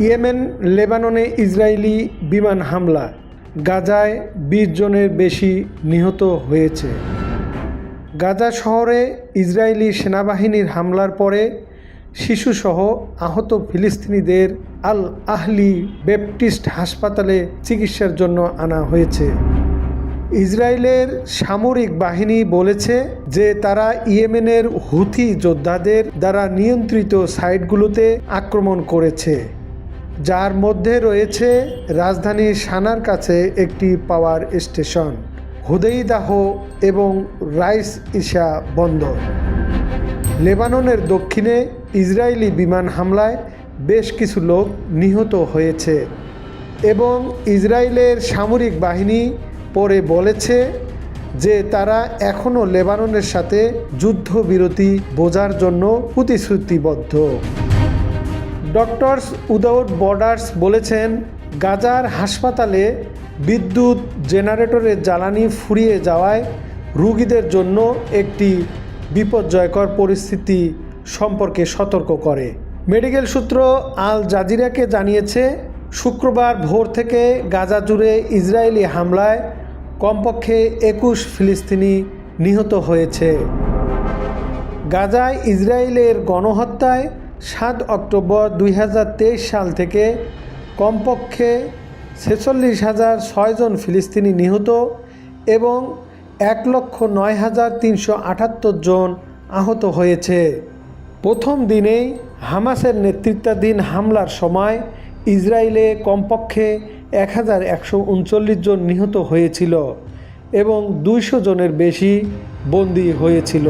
Yemen, লেবাননে Israeli বিমান হামলা। গাজায় বিশ জনের বেশি নিহত হয়েছে। গাজা শহরে ইসরায়েলি সেনাবাহিনীর হামলার পরে শিশুসহ আহত ফিলিস্তিনিদের আল আহলি বেপটিস্ট হাসপাতালে চিকিৎসার জন্য আনা হয়েছে। ইসরায়েলের সামরিক বাহিনী বলেছে যে তারা ইয়েমেনের হুথি যোদ্ধাদের দ্বারা নিয়ন্ত্রিত সাইটগুলোতে আক্রমণ করেছে। যার মধ্যে রয়েছে রাজধানী সানার কাছে একটি পাওয়ার স্টেশন, হুদেইদাহ এবং রাইস ইশা বন্দর। লেবাননের দক্ষিণে ইসরায়েলি বিমান হামলায় বেশ কিছু লোক নিহত হয়েছে এবং ইসরায়েলের সামরিক বাহিনী পরে বলেছে যে তারা এখনও লেবাননের সাথে যুদ্ধবিরতি বোঝার জন্য প্রতিশ্রুতিবদ্ধ। ডক্টরস উইদাউট বর্ডার্স বলেছেন, গাজার হাসপাতালে বিদ্যুৎ জেনারেটরের জ্বালানি ফুরিয়ে যাওয়ায় রুগীদের জন্য একটি বিপর্যয়কর পরিস্থিতি সম্পর্কে সতর্ক করে। মেডিকেল সূত্র আল জাজিরাকে জানিয়েছে, শুক্রবার ভোর থেকে গাজা জুড়ে ইসরায়েলি হামলায় কমপক্ষে একুশ ফিলিস্তিনি নিহত হয়েছে। গাজায় ইসরায়েলের গণহত্যায় সাত অক্টোবর দুই হাজার তেইশ সাল থেকে কমপক্ষে ছেচল্লিশ হাজার ছয়জন ফিলিস্তিনি নিহত এবং এক লক্ষ নয় হাজার তিনশো আটাত্তর জন আহত হয়েছে। প্রথম দিনেই হামাসের নেতৃত্বাধীন হামলার সময় ইসরায়েলে কমপক্ষে এক হাজার একশো উনচল্লিশ জন নিহত হয়েছিল এবং দুইশো জনের বেশি বন্দী হয়েছিল।